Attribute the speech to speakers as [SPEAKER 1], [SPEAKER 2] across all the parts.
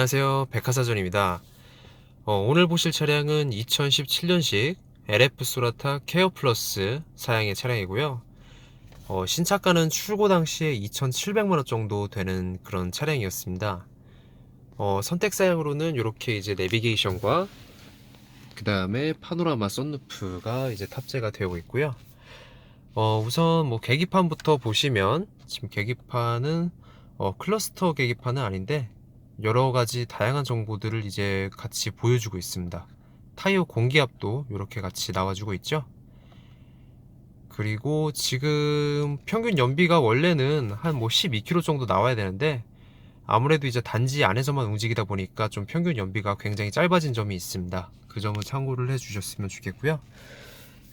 [SPEAKER 1] 안녕하세요. 백화사전입니다. 어, 오늘 보실 차량은 2017년식 LF 소라타 케어 플러스 사양의 차량이고요. 어, 신차가는 출고 당시에 2,700만원 정도 되는 그런 차량이었습니다. 어, 선택 사양으로는 이렇게 이제 내비게이션과 그 다음에 파노라마 썬루프가 이제 탑재가 되고 있고요. 어, 우선 뭐 계기판부터 보시면 지금 계기판은 어, 클러스터 계기판은 아닌데 여러 가지 다양한 정보들을 이제 같이 보여주고 있습니다. 타이어 공기압도 이렇게 같이 나와주고 있죠. 그리고 지금 평균 연비가 원래는 한 뭐 12km 정도 나와야 되는데 아무래도 이제 단지 안에서만 움직이다 보니까 좀 평균 연비가 굉장히 짧아진 점이 있습니다. 그 점은 참고를 해 주셨으면 좋겠고요.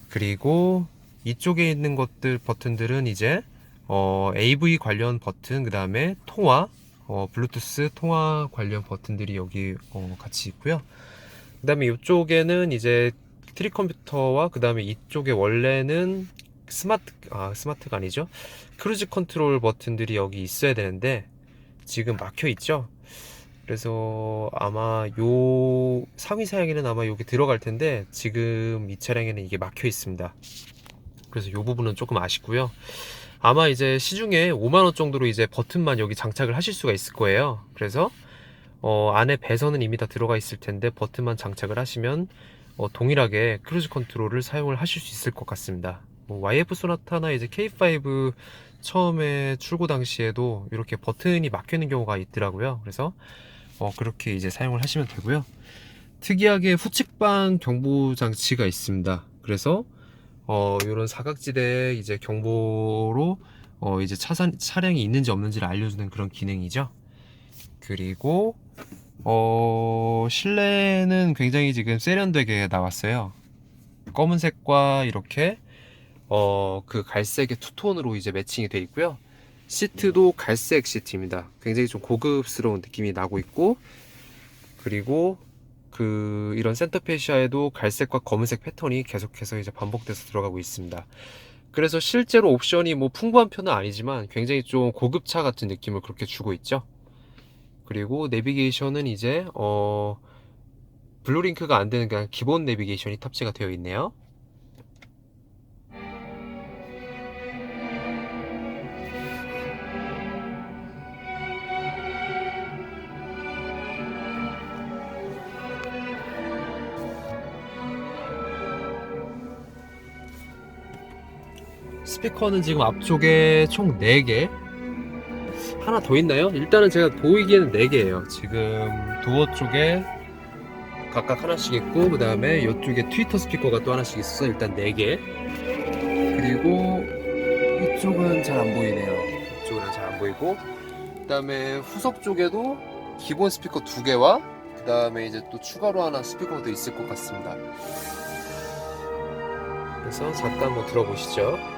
[SPEAKER 1] 그리고 이쪽에 있는 것들 버튼들은 이제 어, AV 관련 버튼 그 다음에 통화 어, 블루투스 통화 관련 버튼들이 여기 어, 같이 있고요. 그 다음에 이쪽에는 이제 트리 컴퓨터와 그 다음에 이쪽에 원래는 스마트 아 스마트가 아니죠 크루즈 컨트롤 버튼들이 여기 있어야 되는데 지금 막혀 있죠. 그래서 아마 요 상위 사양에는 아마 여기 들어갈 텐데 지금 이 차량에는 이게 막혀 있습니다. 그래서 요 부분은 조금 아쉽고요. 아마 이제 시중에 5만원 정도로 이제 버튼만 여기 장착을 하실 수가 있을 거예요. 그래서 어, 안에 배선은 이미 다 들어가 있을 텐데 버튼만 장착을 하시면 어, 동일하게 크루즈 컨트롤을 사용을 하실 수 있을 것 같습니다. 뭐 YF 소나타나 이제 K5 처음에 출고 당시에도 이렇게 버튼이 막혀 있는 경우가 있더라고요. 그래서 어, 그렇게 이제 사용을 하시면 되고요. 특이하게 후측방 경보 장치가 있습니다. 그래서 어, 이런 사각지대에 이제 경보로 어, 이제 차산, 차량이 있는지 없는지를 알려주는 그런 기능이죠. 그리고 어, 실내는 굉장히 지금 세련되게 나왔어요. 검은색과 이렇게 어, 그 갈색의 투톤으로 이제 매칭이 되어 있고요. 시트도 갈색 시트입니다. 굉장히 좀 고급스러운 느낌이 나고 있고 그리고 그 이런 센터페시아에도 갈색과 검은색 패턴이 계속해서 이제 반복돼서 들어가고 있습니다. 그래서 실제로 옵션이 뭐 풍부한 편은 아니지만 굉장히 좀 고급차 같은 느낌을 그렇게 주고 있죠. 그리고 내비게이션은 이제 어 블루링크가 안 되는 그냥 기본 내비게이션이 탑재가 되어 있네요. 스피커는 지금 앞쪽에 총 4개. 하나 더 있나요? 일단은 제가 보이기에는 4개예요. 지금 도어 쪽에 각각 하나씩 있고 그 다음에 이쪽에 트위터 스피커가 또 하나씩 있어서 일단 4개. 그리고 이쪽은 잘 안 보이네요. 이쪽은 잘 안 보이고 그 다음에 후석 쪽에도 기본 스피커 2개와 그 다음에 이제 또 추가로 하나 스피커도 있을 것 같습니다. 그래서 잠깐 한번 들어보시죠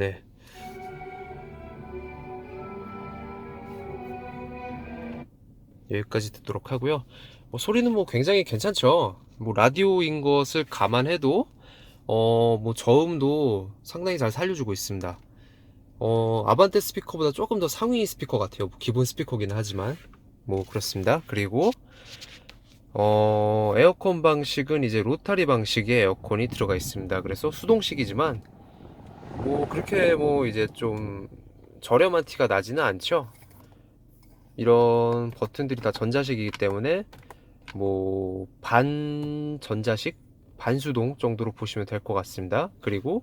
[SPEAKER 1] 네. 여기까지 듣도록 하고요. 뭐 소리는 뭐 굉장히 괜찮죠. 뭐 라디오인 것을 감안해도 어 뭐 저음도 상당히 잘 살려주고 있습니다. 어 아반떼 스피커보다 조금 더 상위 스피커 같아요. 뭐 기본 스피커기는 하지만 뭐 그렇습니다. 그리고 어 에어컨 방식은 이제 로타리 방식의 에어컨이 들어가 있습니다. 그래서 수동식이지만 뭐 그렇게 뭐 이제 좀 저렴한 티가 나지는 않죠. 이런 버튼들이 다 전자식이기 때문에 뭐 반 전자식, 반수동 정도로 보시면 될 것 같습니다. 그리고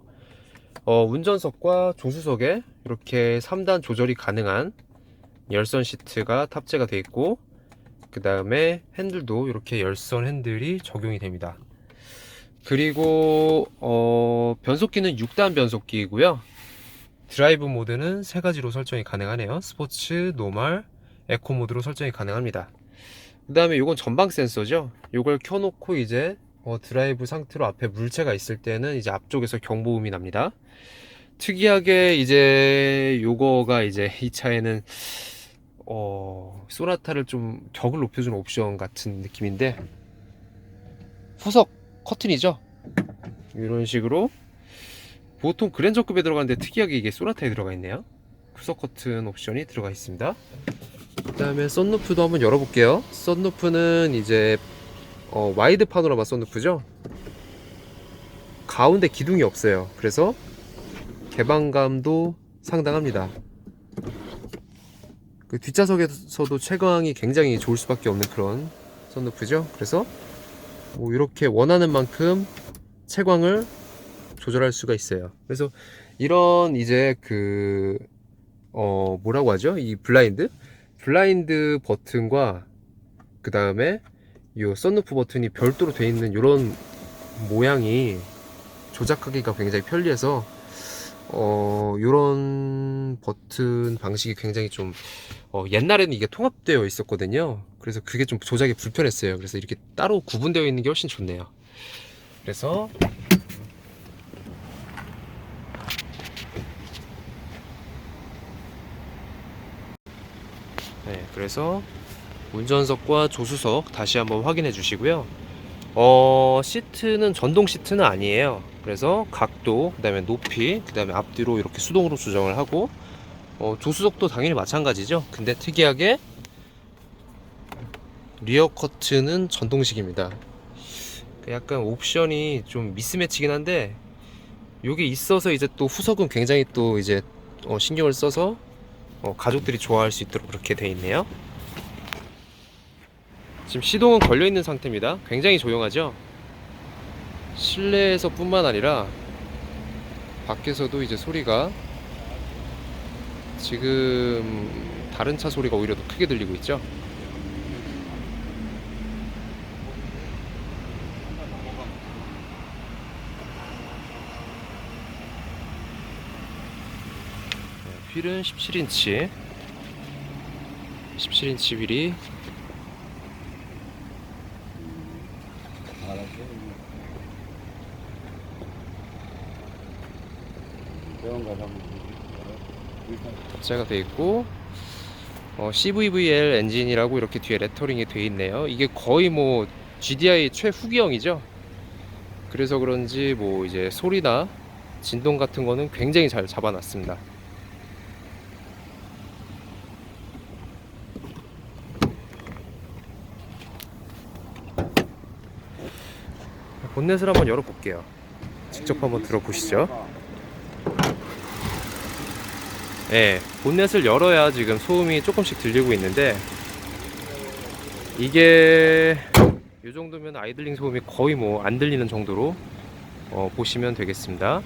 [SPEAKER 1] 어, 운전석과 조수석에 이렇게 3단 조절이 가능한 열선 시트가 탑재가 되어 있고 그 다음에 핸들도 이렇게 열선 핸들이 적용이 됩니다. 그리고 어, 변속기는 6단 변속기이고요. 드라이브 모드는 세 가지로 설정이 가능하네요. 스포츠, 노멀, 에코 모드로 설정이 가능합니다. 그 다음에 요건 전방 센서죠. 요걸 켜놓고 이제 어, 드라이브 상태로 앞에 물체가 있을 때는 이제 앞쪽에서 경보음이 납니다. 특이하게 이제 요거가 이제 이 차에는 어, 소나타를 좀 격을 높여주는 옵션 같은 느낌인데 후석 커튼이죠. 이런 식으로 보통 그랜저급에 들어가는데 특이하게 이게 소나타에 들어가 있네요. 후석 커튼 옵션이 들어가 있습니다. 그 다음에 썬루프도 한번 열어볼게요. 썬루프는 이제 어, 와이드 파노라마 썬루프죠. 가운데 기둥이 없어요. 그래서 개방감도 상당합니다. 그 뒷좌석에서도 채광이 굉장히 좋을 수밖에 없는 그런 썬루프죠. 그래서 뭐 이렇게 원하는 만큼 채광을 조절할 수가 있어요. 그래서 이런 이제 그 어, 뭐라고 하죠? 이 블라인드? 블라인드 버튼과 그 다음에 이 썬루프 버튼이 별도로 되어 있는 이런 모양이 조작하기가 굉장히 편리해서 어, 이런 버튼 방식이 굉장히 좀 어, 옛날에는 이게 통합되어 있었거든요. 그래서 그게 좀 조작이 불편했어요. 그래서 이렇게 따로 구분되어 있는 게 훨씬 좋네요. 그래서 네, 그래서 운전석과 조수석 다시 한번 확인해 주시고요. 어, 시트는 전동 시트는 아니에요. 그래서 각도, 그다음에 높이, 그다음에 앞뒤로 이렇게 수동으로 조정을 하고 어, 조수석도 당연히 마찬가지죠. 근데 특이하게 리어 커튼은 전동식입니다. 그 약간 옵션이 좀 미스매치긴 한데 이게 있어서 이제 또 후석은 굉장히 또 이제 어, 신경을 써서 어, 가족들이 좋아할 수 있도록 그렇게 돼 있네요. 지금 시동은 걸려 있는 상태입니다. 굉장히 조용하죠? 실내에서뿐만 아니라 밖에서도 이제 소리가 지금 다른 차 소리가 오히려 더 크게 들리고 있죠? 휠은 17인치 17인치 휠이 탑재가 되어 있고 어, CVVL 엔진이라고 이렇게 뒤에 레터링이 되어 있네요. 이게 거의 뭐 GDI 최후기형이죠. 그래서 그런지 뭐 이제 소리나 진동 같은 거는 굉장히 잘 잡아놨습니다. 본넷을 한번 열어볼게요. 직접 한번 들어보시죠. 예, 본넷을 열어야 지금 소음이 조금씩 들리고 있는데 이게 이 정도면 아이들링 소음이 거의 뭐 안 들리는 정도로 어, 보시면 되겠습니다.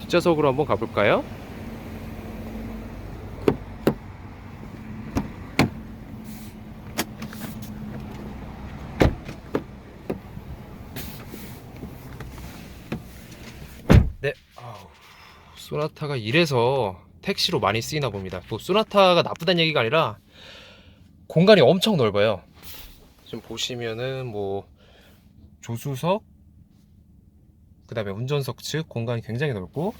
[SPEAKER 1] 뒷좌석으로 한번 가볼까요? 소나타가 이래서 택시로 많이 쓰이나 봅니다. 또 소나타가 나쁘다는 얘기가 아니라 공간이 엄청 넓어요. 지금 보시면은 뭐 조수석, 그 다음에 운전석 측 공간이 굉장히 넓고,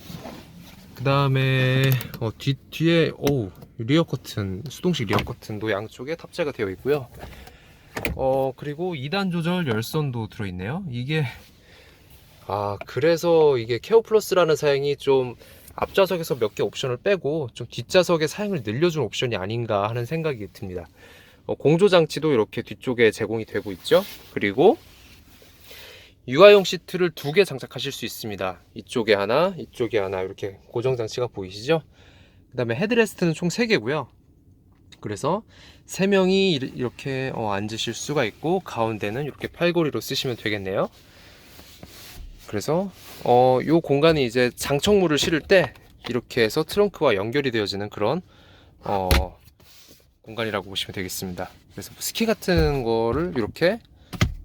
[SPEAKER 1] 그 다음에 어, 뒤 뒤에 오 리어 커튼 수동식 리어 커튼도 양쪽에 탑재가 되어 있고요. 어 그리고 2단 조절 열선도 들어있네요. 이게 아, 그래서 이게 케어 플러스라는 사양이 좀 앞좌석에서 몇 개 옵션을 빼고 좀 뒷좌석의 사양을 늘려준 옵션이 아닌가 하는 생각이 듭니다. 어, 공조 장치도 이렇게 뒤쪽에 제공이 되고 있죠. 그리고 유아용 시트를 두 개 장착하실 수 있습니다. 이쪽에 하나, 이쪽에 하나 이렇게 고정 장치가 보이시죠? 그다음에 헤드레스트는 총 3개고요. 그래서 세 명이 이- 이렇게 어, 앉으실 수가 있고 가운데는 이렇게 팔고리로 쓰시면 되겠네요. 그래서 어, 요 공간이 이제 장착물을 실을 때 이렇게 해서 트렁크와 연결이 되어지는 그런 어, 공간이라고 보시면 되겠습니다. 그래서 뭐 스키 같은 거를 이렇게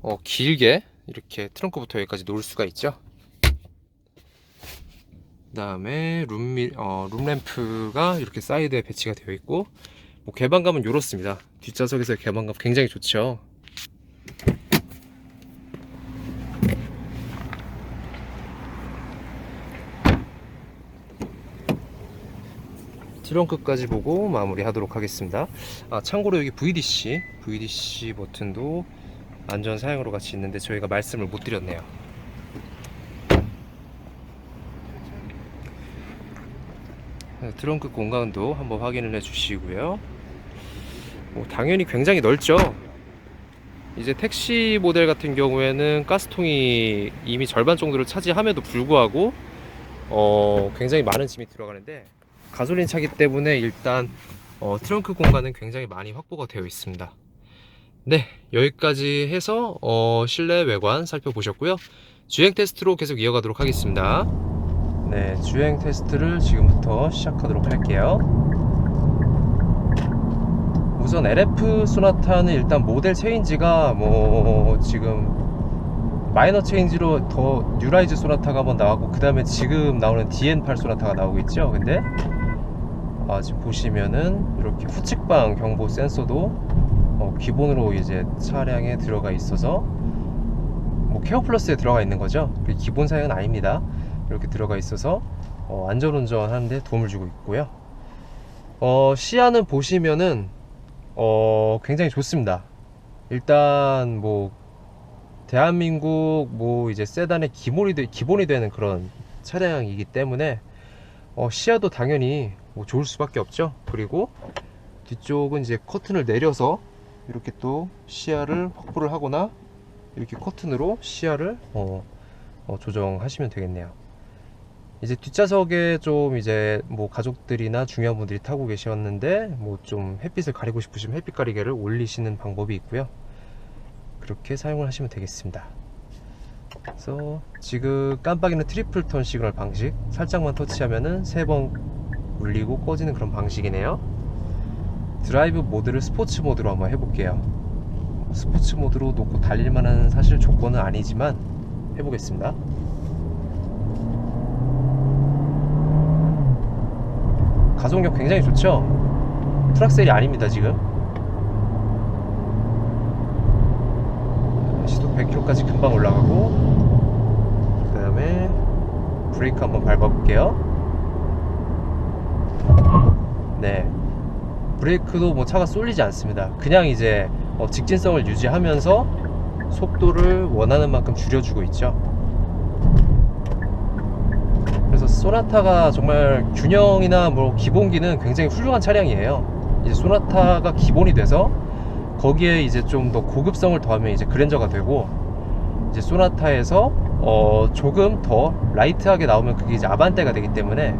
[SPEAKER 1] 어, 길게 이렇게 트렁크부터 여기까지 놓을 수가 있죠. 그 다음에 룸미 어, 룸램프가 이렇게 사이드에 배치가 되어 있고 뭐 개방감은 이렇습니다. 뒷좌석에서의 개방감 굉장히 좋죠. 트렁크까지 보고 마무리하도록 하겠습니다. 아, 참고로 여기 VDC, VDC 버튼도 안전 사양으로 같이 있는데 저희가 말씀을 못 드렸네요. 네, 트렁크 공간도 한번 확인을 해 주시고요. 뭐 당연히 굉장히 넓죠. 이제 택시 모델 같은 경우에는 가스통이 이미 절반 정도를 차지함에도 불구하고 어, 굉장히 많은 짐이 들어가는데 가솔린 차기 때문에 일단 어, 트렁크 공간은 굉장히 많이 확보가 되어 있습니다. 네, 여기까지 해서 어, 실내 외관 살펴보셨고요. 주행 테스트로 계속 이어가도록 하겠습니다. 네, 주행 테스트를 지금부터 시작하도록 할게요. 우선 LF 소나타는 일단 모델 체인지가 뭐 지금 마이너 체인지로 더 뉴라이즈 소나타가 한번 나왔고 그 다음에 지금 나오는 DN8 소나타가 나오고 있죠. 근데 아, 지금 보시면은 이렇게 후측방 경보 센서도 어, 기본으로 이제 차량에 들어가 있어서 뭐 케어 플러스에 들어가 있는 거죠. 기본 사양은 아닙니다. 이렇게 들어가 있어서 어, 안전운전 하는데 도움을 주고 있고요. 어, 시야는 보시면은 어, 굉장히 좋습니다. 일단 뭐 대한민국 뭐 이제 세단의 기본이, 되, 기본이 되는 그런 차량이기 때문에 어, 시야도 당연히 뭐 좋을 수밖에 없죠. 그리고 뒤쪽은 이제 커튼을 내려서 이렇게 또 시야를 확보를 하거나 이렇게 커튼으로 시야를 어, 어, 조정하시면 되겠네요. 이제 뒷좌석에 좀 이제 뭐 가족들이나 중요한 분들이 타고 계셨는데 뭐 좀 햇빛을 가리고 싶으시면 햇빛 가리개를 올리시는 방법이 있고요. 그렇게 사용을 하시면 되겠습니다. 그래서 지금 깜빡이는 트리플 턴 시그널 방식 살짝만 터치하면은 세번 울리고 꺼지는 그런 방식이네요. 드라이브 모드를 스포츠 모드로 한번 해볼게요. 스포츠 모드로 놓고 달릴 만한 사실 조건은 아니지만 해보겠습니다. 가속력 굉장히 좋죠? 트락셀이 아닙니다 지금 시속 100km까지 금방 올라가고 그 다음에 브레이크 한번 밟아볼게요 네. 브레이크도 뭐 차가 쏠리지 않습니다. 그냥 이제 어, 직진성을 유지하면서 속도를 원하는 만큼 줄여주고 있죠. 그래서 소나타가 정말 균형이나 뭐 기본기는 굉장히 훌륭한 차량이에요. 이제 소나타가 기본이 돼서 거기에 이제 좀 더 고급성을 더하면 이제 그랜저가 되고 이제 소나타에서 어 조금 더 라이트하게 나오면 그게 이제 아반떼가 되기 때문에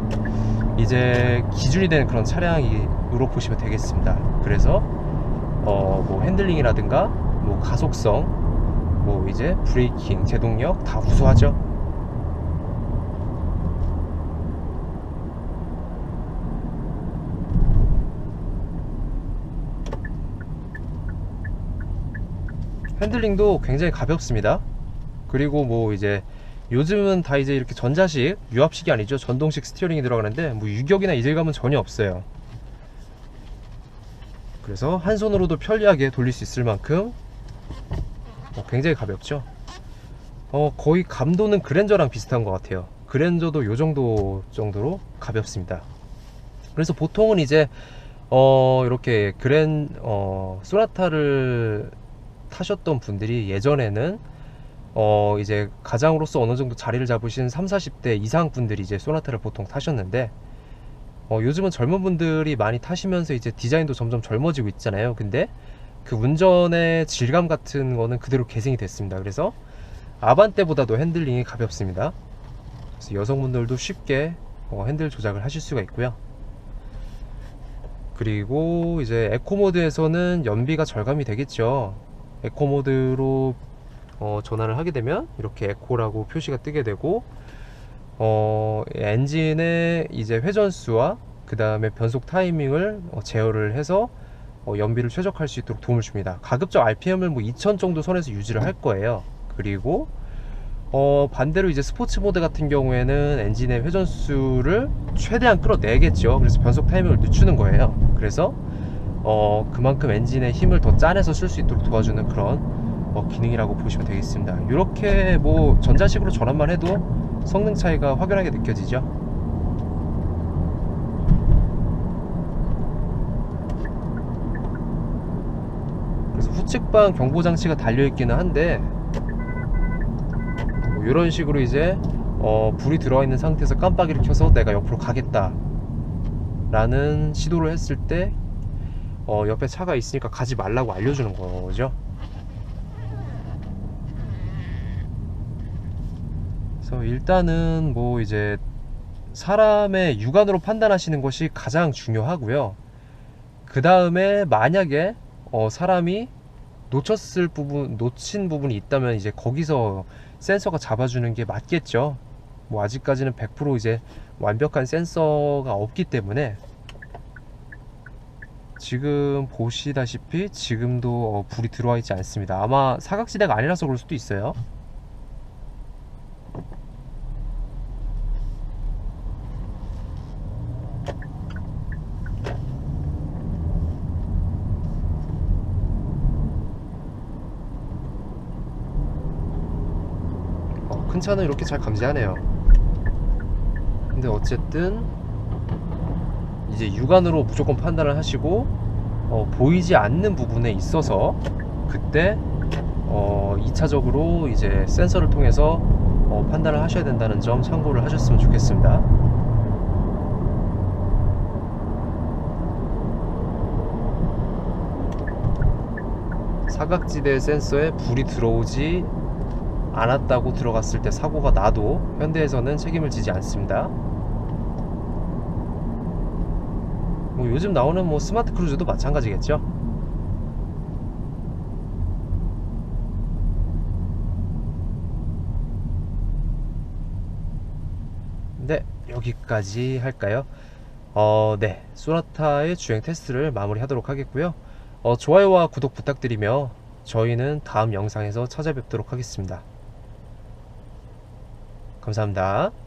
[SPEAKER 1] 이제 기준이 되는 그런 차량으로 보시면 되겠습니다. 그래서 어 뭐 핸들링이라든가 뭐 가속성 뭐 이제 브레이킹 제동력 다 우수하죠. 핸들링도 굉장히 가볍습니다. 그리고 뭐 이제 요즘은 다 이제 이렇게 전자식, 유압식이 아니죠. 전동식 스티어링이 들어가는데 뭐 유격이나 이질감은 전혀 없어요. 그래서 한 손으로도 편리하게 돌릴 수 있을 만큼 어, 굉장히 가볍죠. 어, 거의 감도는 그랜저랑 비슷한 것 같아요. 그랜저도 요 정도 정도로 가볍습니다. 그래서 보통은 이제 어, 이렇게 그랜 어, 소나타를 타셨던 분들이 예전에는 어 이제 가장으로서 어느 정도 자리를 잡으신 3, 40대 이상 분들이 이제 소나타를 보통 타셨는데 어 요즘은 젊은 분들이 많이 타시면서 이제 디자인도 점점 젊어지고 있잖아요. 근데 그 운전의 질감 같은 거는 그대로 계승이 됐습니다. 그래서 아반떼보다도 핸들링이 가볍습니다. 그래서 여성분들도 쉽게 어 핸들 조작을 하실 수가 있고요. 그리고 이제 에코 모드에서는 연비가 절감이 되겠죠. 에코 모드로 어, 전환을 하게 되면 이렇게 에코라고 표시가 뜨게 되고 어, 엔진의 이제 회전수와 그 다음에 변속 타이밍을 어, 제어를 해서 어, 연비를 최적화할 수 있도록 도움을 줍니다. 가급적 RPM을 뭐 2000 정도 선에서 유지를 할 거예요. 그리고 어, 반대로 이제 스포츠 모드 같은 경우에는 엔진의 회전수를 최대한 끌어내겠죠. 그래서 변속 타이밍을 늦추는 거예요. 그래서 어, 그만큼 엔진의 힘을 더 짜내서 쓸 수 있도록 도와주는 그런 어, 기능이라고 보시면 되겠습니다. 이렇게 뭐 전자식으로 전환만 해도 성능 차이가 확연하게 느껴지죠. 그래서 후측방 경보 장치가 달려 있기는 한데 뭐 이런 식으로 이제 어, 불이 들어와 있는 상태에서 깜빡이를 켜서 내가 옆으로 가겠다 라는 시도를 했을 때 어, 옆에 차가 있으니까 가지 말라고 알려주는 거죠. 그래서 일단은 뭐 이제 사람의 육안으로 판단하시는 것이 가장 중요하고요. 그 다음에 만약에 어, 사람이 놓쳤을 부분, 놓친 부분이 있다면 이제 거기서 센서가 잡아주는 게 맞겠죠. 뭐 아직까지는 100% 이제 완벽한 센서가 없기 때문에 지금 보시다시피 지금도 어, 불이 들어와 있지 않습니다. 아마 사각지대가 아니라서 그럴 수도 있어요. 큰 차는 이렇게 잘 감지하네요. 근데 어쨌든 이제 육안으로 무조건 판단을 하시고 어, 보이지 않는 부분에 있어서 그때 어, 2차적으로 이제 센서를 통해서 어, 판단을 하셔야 된다는 점 참고를 하셨으면 좋겠습니다. 사각지대 센서에 불이 들어오지 않았다고 들어갔을 때 사고가 나도 현대에서는 책임을 지지 않습니다. 뭐 요즘 나오는 뭐 스마트 크루즈도 마찬가지겠죠. 네, 여기까지 할까요? 어, 네. 소나타의 주행 테스트를 마무리하도록 하겠고요. 어, 좋아요와 구독 부탁드리며 저희는 다음 영상에서 찾아뵙도록 하겠습니다. 감사합니다.